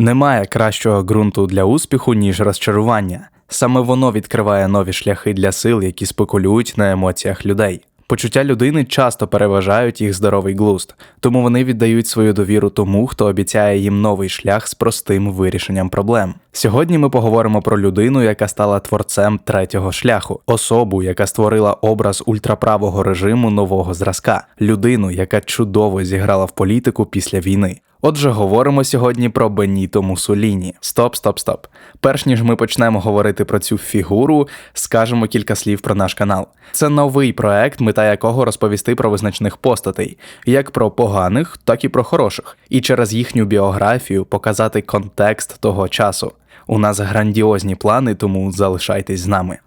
Немає кращого ґрунту для успіху, ніж розчарування. Саме воно відкриває нові шляхи для сил, які спекулюють на емоціях людей. Почуття людини часто переважають їх здоровий глузд, тому вони віддають свою довіру тому, хто обіцяє їм новий шлях з простим вирішенням проблем. Сьогодні ми поговоримо про людину, яка стала творцем третього шляху, особу, яка створила образ ультраправого режиму нового зразка, людину, яка чудово зіграла в політику після війни. Отже, говоримо сьогодні про Беніто Мусоліні. Стоп, стоп, стоп. Перш ніж ми почнемо говорити про цю фігуру, скажемо кілька слів про наш канал. Це новий проект, мета якого розповісти про визначних постатей, як про поганих, так і про хороших, і через їхню біографію показати контекст того часу. У нас грандіозні плани, тому залишайтесь з нами.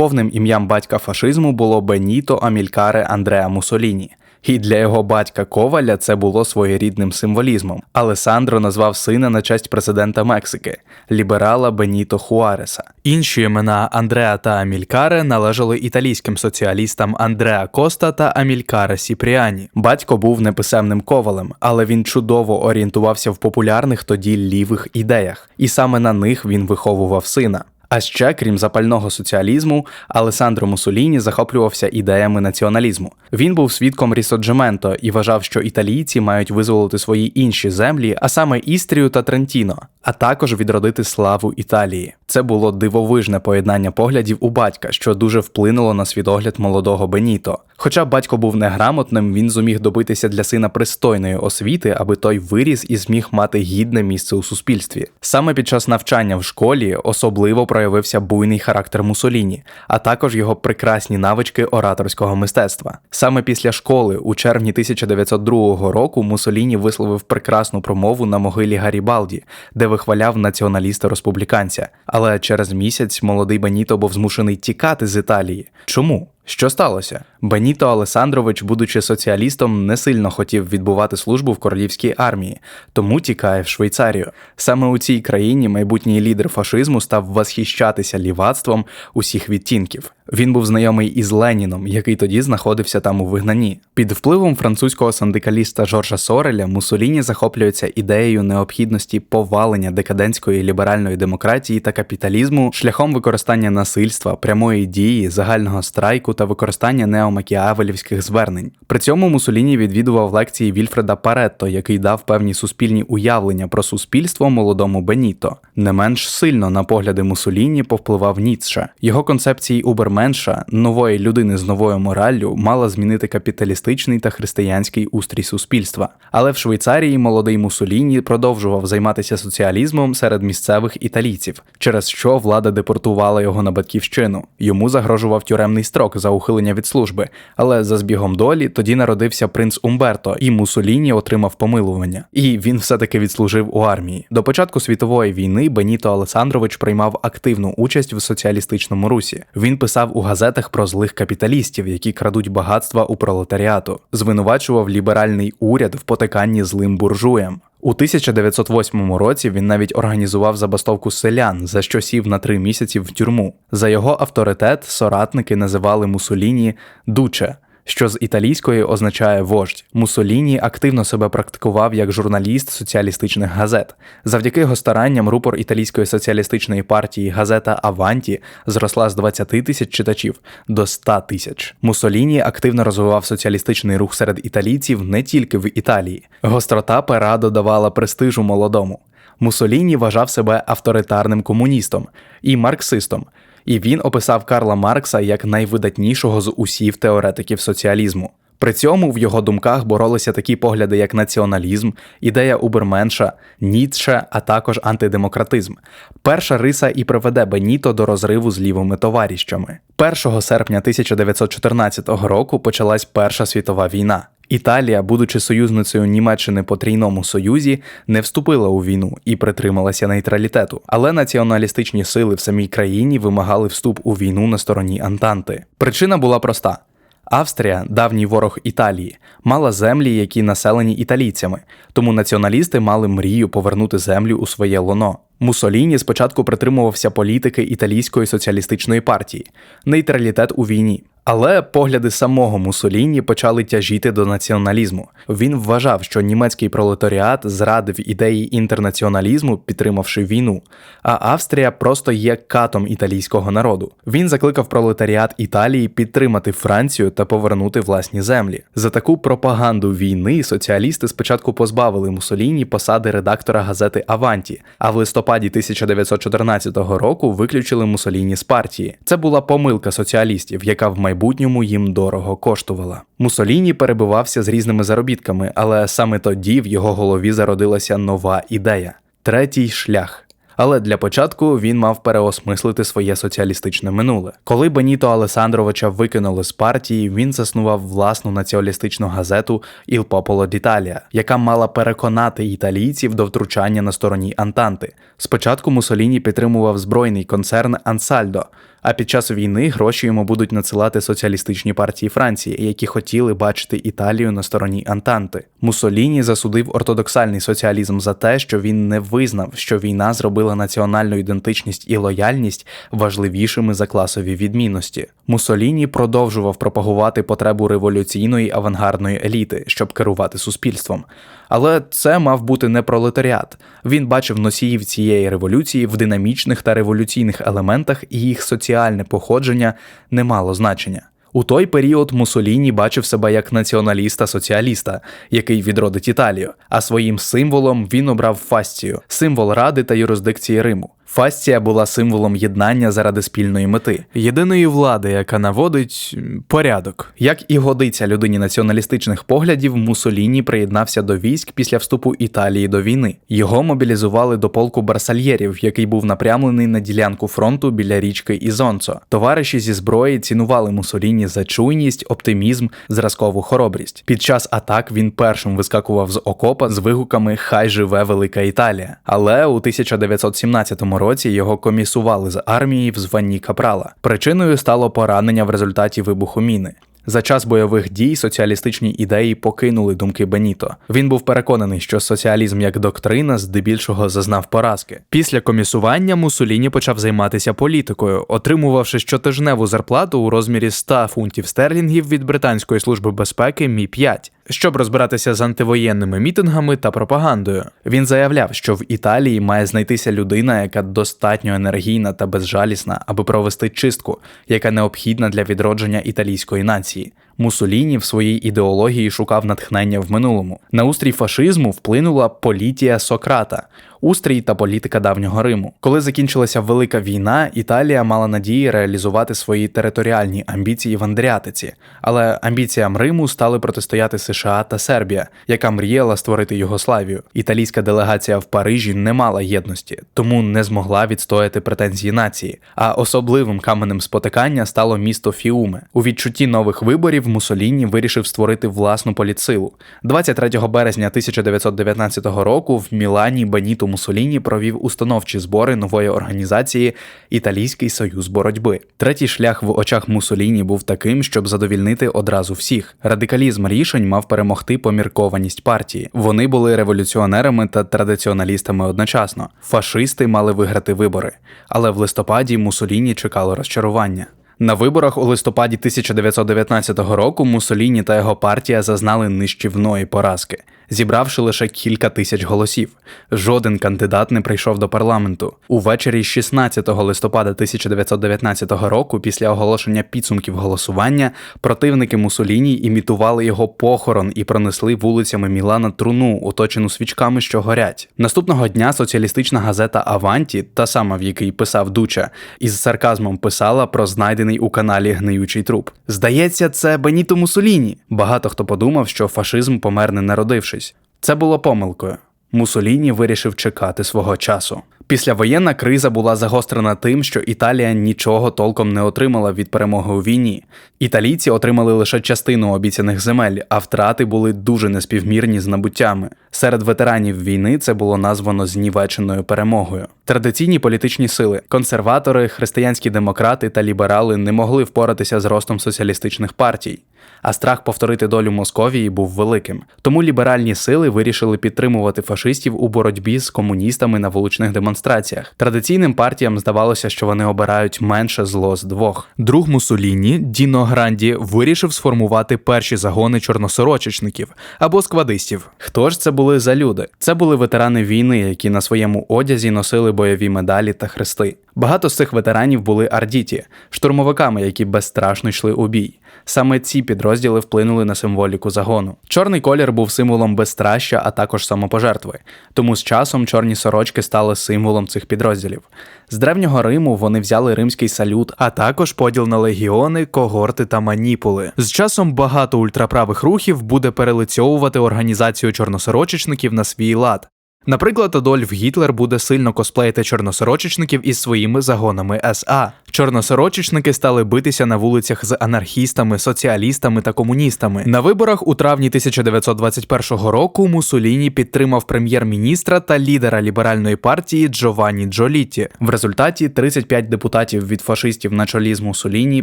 Повним ім'ям батька фашизму було Беніто Амількаре Андреа Мусоліні. І для його батька Коваля це було своєрідним символізмом. Алесандро назвав сина на честь президента Мексики ліберала Беніто Хуареса. Інші імена Андреа та Амількаре належали італійським соціалістам Андреа Коста та Амількаре Сіпріані. Батько був неписемним ковалем, але він чудово орієнтувався в популярних тоді лівих ідеях, і саме на них він виховував сина. А ще, крім запального соціалізму, Алесандро Мусоліні захоплювався ідеями націоналізму. Він був свідком Рісоджементо і вважав, що італійці мають визволити свої інші землі, а саме Істрію та Трентіно, а також відродити славу Італії. Це було дивовижне поєднання поглядів у батька, що дуже вплинуло на свідогляд молодого Беніто. Хоча батько був неграмотним, він зуміг добитися для сина пристойної освіти, аби той виріс і зміг мати гідне місце у суспільстві. Саме під час навчання в школі особливо проявився буйний характер Мусоліні, а також його прекрасні навички ораторського мистецтва. Саме після школи, у червні 1902 року, Мусоліні висловив прекрасну промову на могилі Гарібалді, де вихваляв націоналіста республіканця. Але через місяць молодий Беніто був змушений тікати з Італії. Чому? Що сталося? Беніто Алесандрович, будучи соціалістом, не сильно хотів відбувати службу в королівській армії, тому тікає в Швейцарію. Саме у цій країні майбутній лідер фашизму став восхищатися лівацтвом усіх відтінків. Він був знайомий із Леніном, який тоді знаходився там у вигнанні. Під впливом французького синдикаліста Жоржа Сореля Мусоліні захоплюється ідеєю необхідності повалення декадентської ліберальної демократії та капіталізму шляхом використання насильства, прямої дії, загального страйку та використання неомакіавелівських звернень. При цьому Мусоліні відвідував лекції Вільфреда Паретто, який дав певні суспільні уявлення про суспільство молодому Беніто. Не менш сильно на погляди Мусоліні повпливав Ніцше. Його концепції Уберменша, нової людини з новою мораллю, мала змінити капіталістичний та християнський устрій суспільства. Але в Швейцарії молодий Мусоліні продовжував займатися соціалізмом серед місцевих італійців, через що влада депортувала його на батьківщину. Йому загрожував тюремний строк за ухилення від служби, але за збігом долі тоді народився принц Умберто, і Мусоліні отримав помилування. І він все-таки відслужив у армії. До початку світової війни Беніто Олександрович приймав активну участь в соціалістичному русі. Він писав у газетах про злих капіталістів, які крадуть багатства у пролетаріату, звинувачував ліберальний уряд в потиканні злим буржуям. У 1908 році він навіть організував забастовку селян, за що сів на три місяці в тюрму. За його авторитет соратники називали Мусоліні Дуче що з італійської означає вождь. Мусоліні активно себе практикував як журналіст соціалістичних газет. Завдяки його старанням рупор італійської соціалістичної партії газета Аванті зросла з 20 тисяч читачів до 100 тисяч. Мусоліні активно розвивав соціалістичний рух серед італійців не тільки в Італії. Гострота пера додавала престижу молодому. Мусоліні вважав себе авторитарним комуністом і марксистом і він описав Карла Маркса як найвидатнішого з усіх теоретиків соціалізму. При цьому в його думках боролися такі погляди, як націоналізм, ідея Уберменша, Ніцше, а також антидемократизм. Перша риса і приведе Беніто до розриву з лівими товаріщами. 1 серпня 1914 року почалась Перша світова війна. Італія, будучи союзницею Німеччини по трійному союзі, не вступила у війну і притрималася нейтралітету. Але націоналістичні сили в самій країні вимагали вступ у війну на стороні Антанти. Причина була проста. Австрія, давній ворог Італії, мала землі, які населені італійцями, тому націоналісти мали мрію повернути землю у своє лоно. Мусоліні спочатку притримувався політики італійської соціалістичної партії, нейтралітет у війні. Але погляди самого Мусоліні почали тяжіти до націоналізму. Він вважав, що німецький пролетаріат зрадив ідеї інтернаціоналізму, підтримавши війну, а Австрія просто є катом італійського народу. Він закликав пролетаріат Італії підтримати Францію та повернути власні землі. За таку пропаганду війни соціалісти спочатку позбавили Мусоліні посади редактора газети Аванті, а в листопаді 1914 року виключили Мусоліні з партії. Це була помилка соціалістів, яка в майбутньому їм дорого коштувала. Мусоліні перебивався з різними заробітками, але саме тоді в його голові зародилася нова ідея третій шлях. Але для початку він мав переосмислити своє соціалістичне минуле. Коли Беніто Алесандровича викинули з партії, він заснував власну націоналістичну газету «Il Popolo d'Italia», яка мала переконати італійців до втручання на стороні Антанти. Спочатку Мусоліні підтримував збройний концерн Ансальдо, а під час війни гроші йому будуть надсилати соціалістичні партії Франції, які хотіли бачити Італію на стороні Антанти. Мусоліні засудив ортодоксальний соціалізм за те, що він не визнав, що війна зробила національну ідентичність і лояльність важливішими за класові відмінності. Мусоліні продовжував пропагувати потребу революційної авангардної еліти, щоб керувати суспільством. Але це мав бути не пролетаріат. Він бачив носіїв цієї революції в динамічних та революційних елементах, і їх соціальне походження не мало значення. У той період Мусоліні бачив себе як націоналіста-соціаліста, який відродить Італію, а своїм символом він обрав фастію, символ ради та юрисдикції Риму. Фастія була символом єднання заради спільної мети, єдиної влади, яка наводить порядок. Як і годиться людині націоналістичних поглядів, Мусоліні приєднався до військ після вступу Італії до війни. Його мобілізували до полку барсальєрів, який був напрямлений на ділянку фронту біля річки Ізонцо. Товариші зі зброї цінували Мусоліні за чуйність, оптимізм, зразкову хоробрість. Під час атак він першим вискакував з окопа з вигуками Хай живе велика Італія. Але у 1917 році році його комісували з армії в званні капрала. Причиною стало поранення в результаті вибуху міни. За час бойових дій соціалістичні ідеї покинули думки Беніто. Він був переконаний, що соціалізм як доктрина здебільшого зазнав поразки. Після комісування Мусоліні почав займатися політикою, отримувавши щотижневу зарплату у розмірі 100 фунтів стерлінгів від британської служби безпеки Мі 5 щоб розбиратися з антивоєнними мітингами та пропагандою. Він заявляв, що в Італії має знайтися людина, яка достатньо енергійна та безжалісна, аби провести чистку, яка необхідна для відродження італійської нації. Мусоліні в своїй ідеології шукав натхнення в минулому. На устрій фашизму вплинула політія Сократа, устрій та політика давнього Риму. Коли закінчилася велика війна, Італія мала надії реалізувати свої територіальні амбіції в Андріатиці, але амбіціям Риму стали протистояти США та Сербія, яка мріяла створити Югославію. Італійська делегація в Парижі не мала єдності, тому не змогла відстояти претензії нації. А особливим каменем спотикання стало місто Фіуме. У відчутті нових виборів Мусоліні вирішив створити власну політсилу. 23 березня 1919 року в Мілані Беніто Мусоліні провів установчі збори нової організації Італійський союз боротьби. Третій шлях в очах Мусоліні був таким, щоб задовільнити одразу всіх. Радикалізм рішень мав перемогти поміркованість партії. Вони були революціонерами та традиціоналістами одночасно. Фашисти мали виграти вибори, але в листопаді Мусоліні чекало розчарування. На виборах у листопаді 1919 року Мусоліні та його партія зазнали нищівної поразки зібравши лише кілька тисяч голосів. Жоден кандидат не прийшов до парламенту. Увечері 16 листопада 1919 року, після оголошення підсумків голосування, противники Мусоліні імітували його похорон і пронесли вулицями Мілана труну, оточену свічками, що горять. Наступного дня соціалістична газета Аванті, та сама в якій писав Дуча, із сарказмом писала про знайдений у каналі гниючий труп. Здається, це Беніто Мусоліні. Багато хто подумав, що фашизм помер не народившись. Це було помилкою. Мусоліні вирішив чекати свого часу. Післявоєнна криза була загострена тим, що Італія нічого толком не отримала від перемоги у війні. Італійці отримали лише частину обіцяних земель, а втрати були дуже неспівмірні з набуттями. Серед ветеранів війни це було названо знівеченою перемогою. Традиційні політичні сили, консерватори, християнські демократи та ліберали не могли впоратися з ростом соціалістичних партій а страх повторити долю Московії був великим. Тому ліберальні сили вирішили підтримувати фашистів у боротьбі з комуністами на вуличних демонстраціях. Демонстраціях. Традиційним партіям здавалося, що вони обирають менше зло з двох. Друг Мусоліні Діно Гранді вирішив сформувати перші загони чорносорочечників або сквадистів. Хто ж це були за люди? Це були ветерани війни, які на своєму одязі носили бойові медалі та хрести. Багато з цих ветеранів були ардіті, штурмовиками, які безстрашно йшли у бій. Саме ці підрозділи вплинули на символіку загону. Чорний колір був символом безстраща, а також самопожертви. Тому з часом чорні сорочки стали символом цих підрозділів. З древнього Риму вони взяли римський салют, а також поділ на легіони, когорти та маніпули. З часом багато ультраправих рухів буде перелицьовувати організацію чорносорочечників на свій лад. Наприклад, Адольф Гітлер буде сильно косплеїти чорносорочечників із своїми загонами СА. Чорносорочечники стали битися на вулицях з анархістами, соціалістами та комуністами. На виборах у травні 1921 року Мусоліні підтримав прем'єр-міністра та лідера ліберальної партії Джованні Джолітті. В результаті 35 депутатів від фашистів на чолі з Мусоліні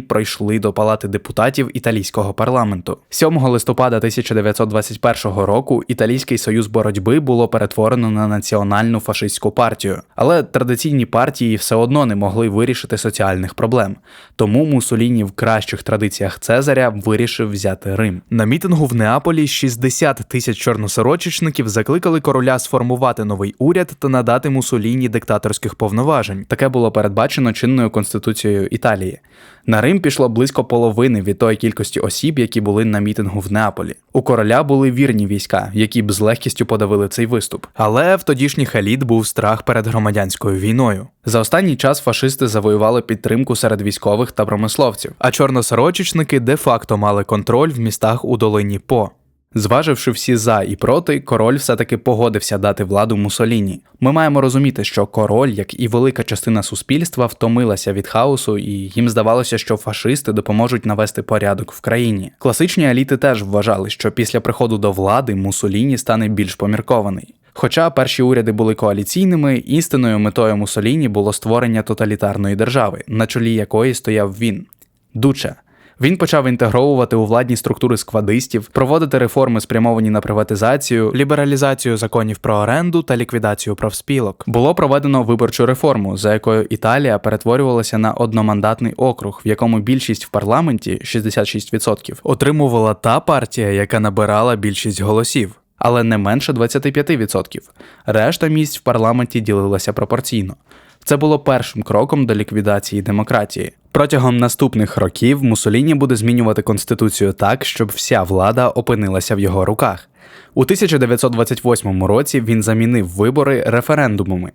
пройшли до палати депутатів італійського парламенту. 7 листопада 1921 року Італійський союз боротьби було перетворено на національну фашистську партію, але традиційні партії все одно не могли вирішити соціальних проблем. Тому Мусоліні в кращих традиціях Цезаря вирішив взяти Рим. На мітингу в Неаполі 60 тисяч чорносорочечників закликали короля сформувати новий уряд та надати Мусоліні диктаторських повноважень. Таке було передбачено чинною конституцією Італії. На Рим пішло близько половини від тої кількості осіб, які були на мітингу в Неаполі. У короля були вірні війська, які б з легкістю подавили цей виступ. Але в тодішніх еліт був страх перед громадянською війною. За останній час фашисти завоювали підтримку серед військових та промисловців, а чорносорочечники де-факто мали контроль в містах у долині По. Зваживши всі за і проти, король все-таки погодився дати владу Мусоліні. Ми маємо розуміти, що король, як і велика частина суспільства, втомилася від хаосу, і їм здавалося, що фашисти допоможуть навести порядок в країні. Класичні еліти теж вважали, що після приходу до влади Мусоліні стане більш поміркований. Хоча перші уряди були коаліційними, істинною метою Мусоліні було створення тоталітарної держави, на чолі якої стояв він Дуче. Він почав інтегровувати у владні структури сквадистів, проводити реформи, спрямовані на приватизацію, лібералізацію законів про оренду та ліквідацію профспілок. Було проведено виборчу реформу, за якою Італія перетворювалася на одномандатний округ, в якому більшість в парламенті 66%, отримувала та партія, яка набирала більшість голосів. Але не менше 25%. Решта місць в парламенті ділилася пропорційно. Це було першим кроком до ліквідації демократії. Протягом наступних років Мусоліні буде змінювати конституцію так, щоб вся влада опинилася в його руках. У 1928 році він замінив вибори референдумами.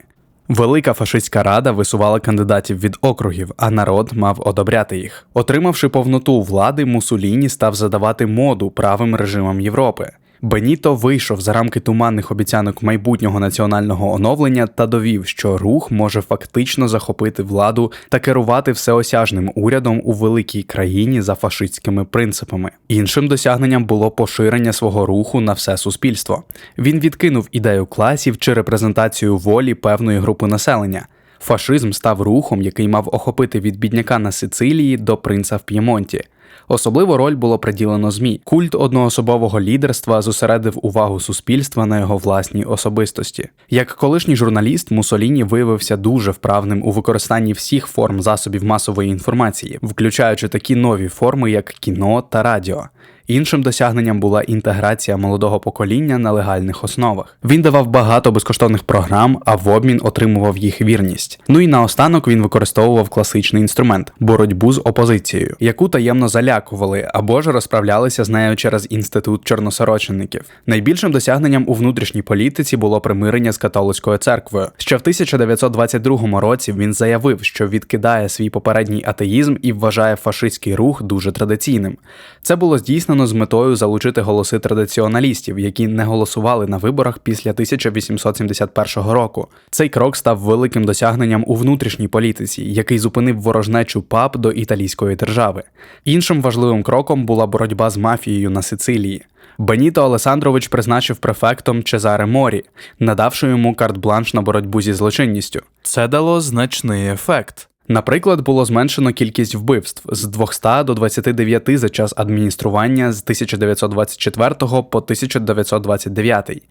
Велика фашистська рада висувала кандидатів від округів, а народ мав одобряти їх. Отримавши повноту влади, Мусоліні став задавати моду правим режимам Європи. Беніто вийшов за рамки туманних обіцянок майбутнього національного оновлення та довів, що рух може фактично захопити владу та керувати всеосяжним урядом у великій країні за фашистськими принципами. Іншим досягненням було поширення свого руху на все суспільство. Він відкинув ідею класів чи репрезентацію волі певної групи населення. Фашизм став рухом, який мав охопити від бідняка на Сицилії до принца в П'ємонті. Особливу роль було приділено ЗМІ. Культ одноособового лідерства зосередив увагу суспільства на його власній особистості. Як колишній журналіст, Мусоліні виявився дуже вправним у використанні всіх форм засобів масової інформації, включаючи такі нові форми, як кіно та радіо. Іншим досягненням була інтеграція молодого покоління на легальних основах. Він давав багато безкоштовних програм, а в обмін отримував їх вірність. Ну і наостанок він використовував класичний інструмент боротьбу з опозицією, яку таємно залякували або ж розправлялися з нею через інститут чорносорочеників. Найбільшим досягненням у внутрішній політиці було примирення з католицькою церквою. Ще в 1922 році він заявив, що відкидає свій попередній атеїзм і вважає фашистський рух дуже традиційним. Це було здійснено здійснено з метою залучити голоси традиціоналістів, які не голосували на виборах після 1871 року. Цей крок став великим досягненням у внутрішній політиці, який зупинив ворожнечу пап до італійської держави. Іншим важливим кроком була боротьба з мафією на Сицилії. Беніто Олесандрович призначив префектом Чезаре Морі, надавши йому карт-бланш на боротьбу зі злочинністю. Це дало значний ефект. Наприклад, було зменшено кількість вбивств з 200 до 29 за час адміністрування з 1924 по 1929.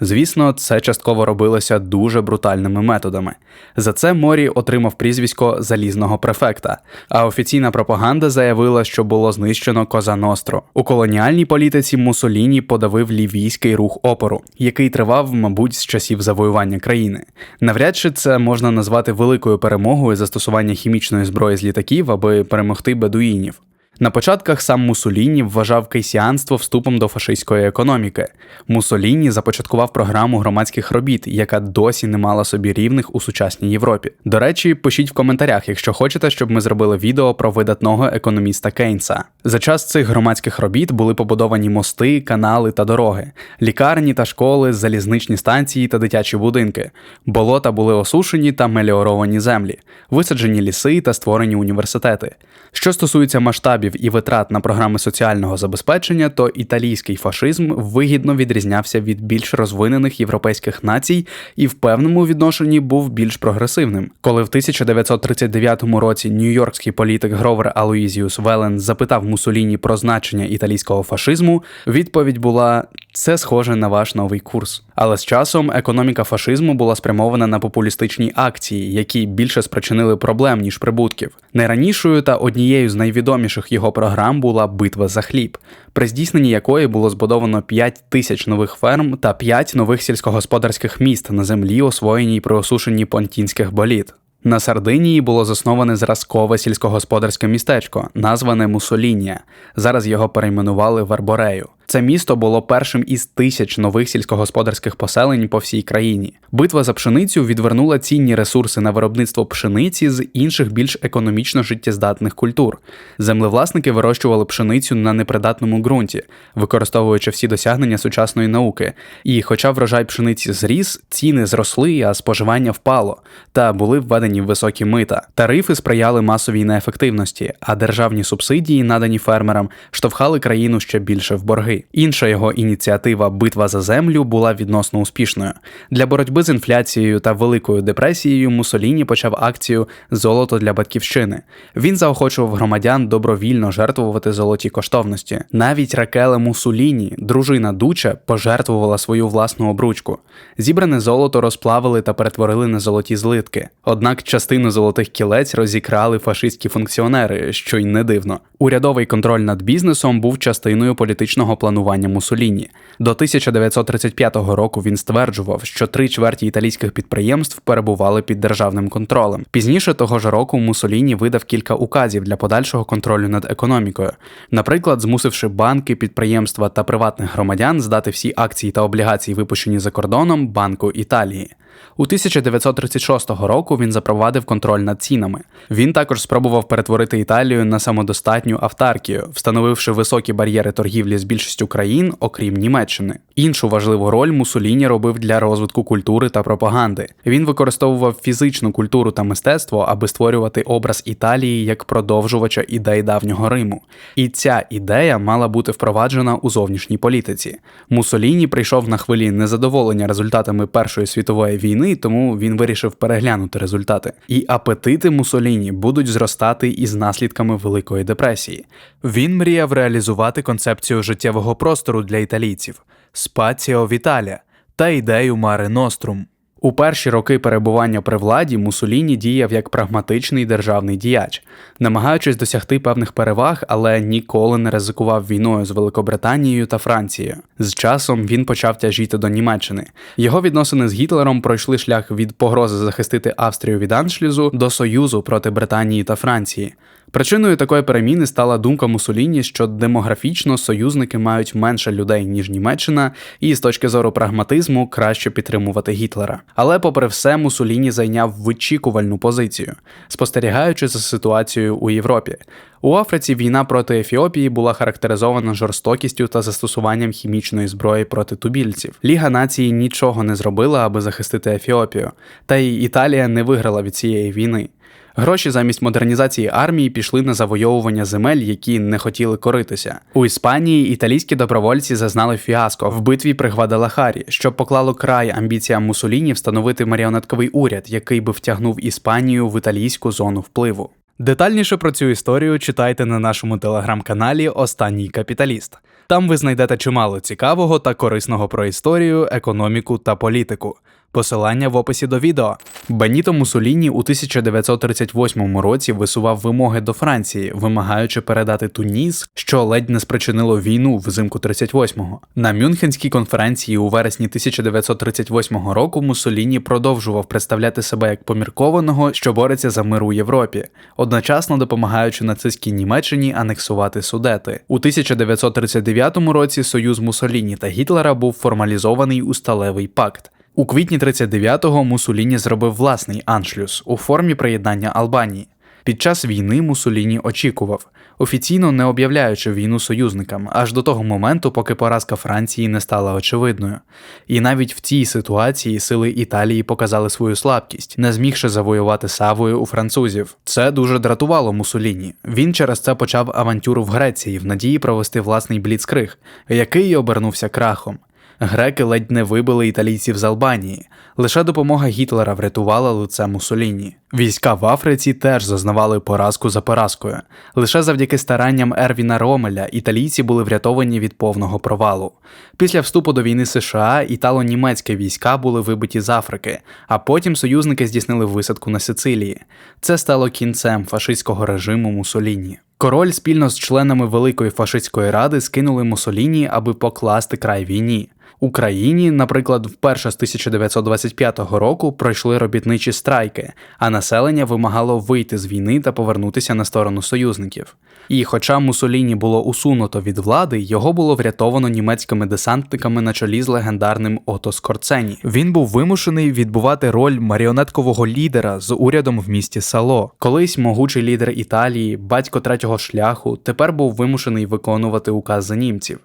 Звісно, це частково робилося дуже брутальними методами. За це Морі отримав прізвисько залізного префекта, а офіційна пропаганда заявила, що було знищено Коза Ностро. У колоніальній політиці Мусоліні подавив лівійський рух опору, який тривав, мабуть, з часів завоювання країни. Навряд чи це можна назвати великою перемогою застосування хімічної зброї з літаків, аби перемогти бедуїнів. На початках сам Мусоліні вважав кейсіанство вступом до фашистської економіки. Мусоліні започаткував програму громадських робіт, яка досі не мала собі рівних у сучасній Європі. До речі, пишіть в коментарях, якщо хочете, щоб ми зробили відео про видатного економіста Кейнса. За час цих громадських робіт були побудовані мости, канали та дороги, лікарні та школи, залізничні станції та дитячі будинки. Болота були осушені та меліоровані землі, висаджені ліси та створені університети. Що стосується масштабів і витрат на програми соціального забезпечення, то італійський фашизм вигідно відрізнявся від більш розвинених європейських націй і в певному відношенні був більш прогресивним. Коли в 1939 році нью-йоркський політик Гровер Алоїзіус Велен запитав Мусоліні про значення італійського фашизму, відповідь була: це схоже на ваш новий курс. Але з часом економіка фашизму була спрямована на популістичні акції, які більше спричинили проблем ніж прибутків. Найранішою та однією з найвідоміших його програм була битва за хліб, при здійсненні якої було збудовано 5 тисяч нових ферм та 5 нових сільськогосподарських міст на землі, освоєній при осушенні понтінських боліт. На Сардинії було засноване зразкове сільськогосподарське містечко, назване Мусолінія. Зараз його перейменували в Арборею. Це місто було першим із тисяч нових сільськогосподарських поселень по всій країні. Битва за пшеницю відвернула цінні ресурси на виробництво пшениці з інших більш економічно життєздатних культур. Землевласники вирощували пшеницю на непридатному ґрунті, використовуючи всі досягнення сучасної науки. І, хоча врожай пшениці зріс, ціни зросли, а споживання впало, та були введені високі мита. Тарифи сприяли масовій неефективності, а державні субсидії, надані фермерам, штовхали країну ще більше в борги. Інша його ініціатива Битва за землю була відносно успішною. Для боротьби з інфляцією та великою депресією Мусоліні почав акцію Золото для батьківщини. Він заохочував громадян добровільно жертвувати золоті коштовності. Навіть Ракеле Мусоліні, дружина Дуче, пожертвувала свою власну обручку. Зібране золото розплавили та перетворили на золоті злитки. Однак частину золотих кілець розікрали фашистські функціонери, що й не дивно. Урядовий контроль над бізнесом був частиною політичного планування Мусоліні. До 1935 року він стверджував, що три чверті італійських підприємств перебували під державним контролем. Пізніше того ж року Мусоліні видав кілька указів для подальшого контролю над економікою, наприклад, змусивши банки, підприємства та приватних громадян здати всі акції та облігації, випущені за кордоном Банку Італії. У 1936 року він запровадив контроль над цінами. Він також спробував перетворити Італію на самодостатню автаркію, встановивши високі бар'єри торгівлі з більшістю країн, окрім Німеччини. Іншу важливу роль Мусоліні робив для розвитку культури та пропаганди. Він використовував фізичну культуру та мистецтво, аби створювати образ Італії як продовжувача ідей давнього Риму. І ця ідея мала бути впроваджена у зовнішній політиці. Мусоліні прийшов на хвилі незадоволення результатами Першої світової війни, тому він вирішив переглянути результати. І апетити Мусоліні будуть зростати із наслідками Великої депресії. Він мріяв реалізувати концепцію життєвого простору для італійців спаціо Віталя та ідею Мари Нострум. У перші роки перебування при владі Мусоліні діяв як прагматичний державний діяч, намагаючись досягти певних переваг, але ніколи не ризикував війною з Великобританією та Францією. З часом він почав тяжіти до Німеччини. Його відносини з Гітлером пройшли шлях від погрози захистити Австрію від Аншлізу до союзу проти Британії та Франції. Причиною такої переміни стала думка Мусоліні, що демографічно союзники мають менше людей ніж Німеччина, і з точки зору прагматизму краще підтримувати Гітлера. Але, попри все, Мусоліні зайняв вичікувальну позицію, спостерігаючи за ситуацією у Європі. У Африці війна проти Ефіопії була характеризована жорстокістю та застосуванням хімічної зброї проти тубільців. Ліга нації нічого не зробила, аби захистити Ефіопію, та й Італія не виграла від цієї війни. Гроші замість модернізації армії пішли на завойовування земель, які не хотіли коритися. У Іспанії італійські добровольці зазнали фіаско в битві при Гвадалахарі, що поклало край амбіціям Мусоліні встановити маріонетковий уряд, який би втягнув Іспанію в італійську зону впливу. Детальніше про цю історію читайте на нашому телеграм-каналі Останній капіталіст. Там ви знайдете чимало цікавого та корисного про історію, економіку та політику. Посилання в описі до відео. Беніто Мусоліні у 1938 році висував вимоги до Франції, вимагаючи передати Туніс, що ледь не спричинило війну взимку 38-го. На Мюнхенській конференції у вересні 1938 року Мусоліні продовжував представляти себе як поміркованого, що бореться за мир у Європі, одночасно допомагаючи нацистській Німеччині анексувати Судети. У 1939 році союз Мусоліні та Гітлера був формалізований у сталевий пакт. У квітні 39-го Мусоліні зробив власний аншлюс у формі приєднання Албанії. Під час війни Мусоліні очікував, офіційно не об'являючи війну союзникам, аж до того моменту, поки поразка Франції не стала очевидною. І навіть в цій ситуації сили Італії показали свою слабкість, не змігши завоювати Савою у французів. Це дуже дратувало Мусоліні. Він через це почав авантюру в Греції в надії провести власний бліцкриг, який обернувся крахом. Греки ледь не вибили італійців з Албанії. Лише допомога Гітлера врятувала лице Мусоліні. Війська в Африці теж зазнавали поразку за поразкою. Лише завдяки старанням Ервіна Ромеля італійці були врятовані від повного провалу. Після вступу до війни США італо-німецькі війська були вибиті з Африки, а потім союзники здійснили висадку на Сицилії. Це стало кінцем фашистського режиму Мусоліні. Король спільно з членами Великої фашистської ради скинули Мусоліні, аби покласти край війні. Україні, наприклад, вперше з 1925 року пройшли робітничі страйки, а населення вимагало вийти з війни та повернутися на сторону союзників. І хоча Мусоліні було усунуто від влади, його було врятовано німецькими десантниками на чолі з легендарним Ото Скорцені. Він був вимушений відбувати роль маріонеткового лідера з урядом в місті Сало. Колись могучий лідер Італії, батько третього шляху, тепер був вимушений виконувати указ за німців.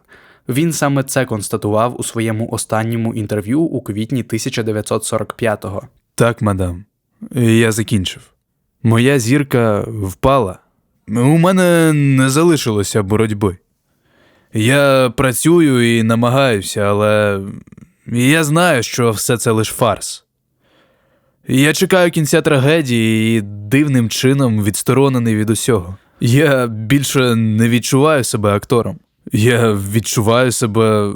Він саме це констатував у своєму останньому інтерв'ю у квітні 1945-го. Так, мадам, я закінчив. Моя зірка впала. У мене не залишилося боротьби. Я працюю і намагаюся, але я знаю, що все це лише фарс. Я чекаю кінця трагедії і дивним чином відсторонений від усього. Я більше не відчуваю себе актором. Я відчуваю себе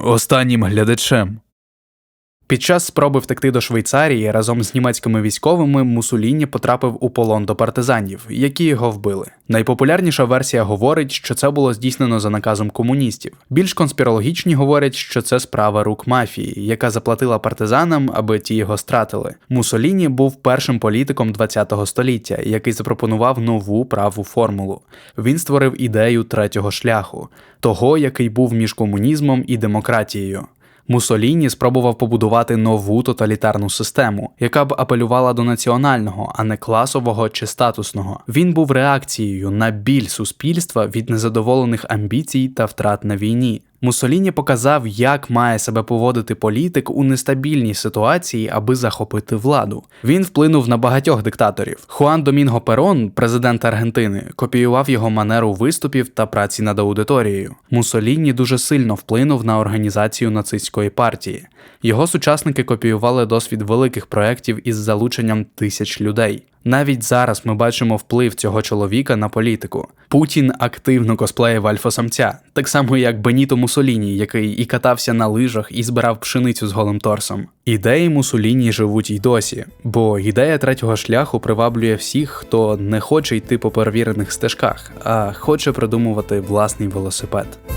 останнім глядачем. Під час спроби втекти до Швейцарії разом з німецькими військовими Мусоліні потрапив у полон до партизанів, які його вбили. Найпопулярніша версія говорить, що це було здійснено за наказом комуністів. Більш конспірологічні говорять, що це справа рук мафії, яка заплатила партизанам, аби ті його стратили. Мусоліні був першим політиком ХХ століття, який запропонував нову праву формулу. Він створив ідею третього шляху, того, який був між комунізмом і демократією. Мусоліні спробував побудувати нову тоталітарну систему, яка б апелювала до національного, а не класового чи статусного. Він був реакцією на біль суспільства від незадоволених амбіцій та втрат на війні. Мусоліні показав, як має себе поводити політик у нестабільній ситуації, аби захопити владу. Він вплинув на багатьох диктаторів. Хуан Домінго Перон, президент Аргентини, копіював його манеру виступів та праці над аудиторією. Мусоліні дуже сильно вплинув на організацію нацистської партії. Його сучасники копіювали досвід великих проєктів із залученням тисяч людей. Навіть зараз ми бачимо вплив цього чоловіка на політику. Путін активно косплеїв альфа-самця, так само як Беніто Мусоліні, який і катався на лижах, і збирав пшеницю з голим торсом. Ідеї Мусоліні живуть й досі, бо ідея третього шляху приваблює всіх, хто не хоче йти по перевірених стежках, а хоче придумувати власний велосипед.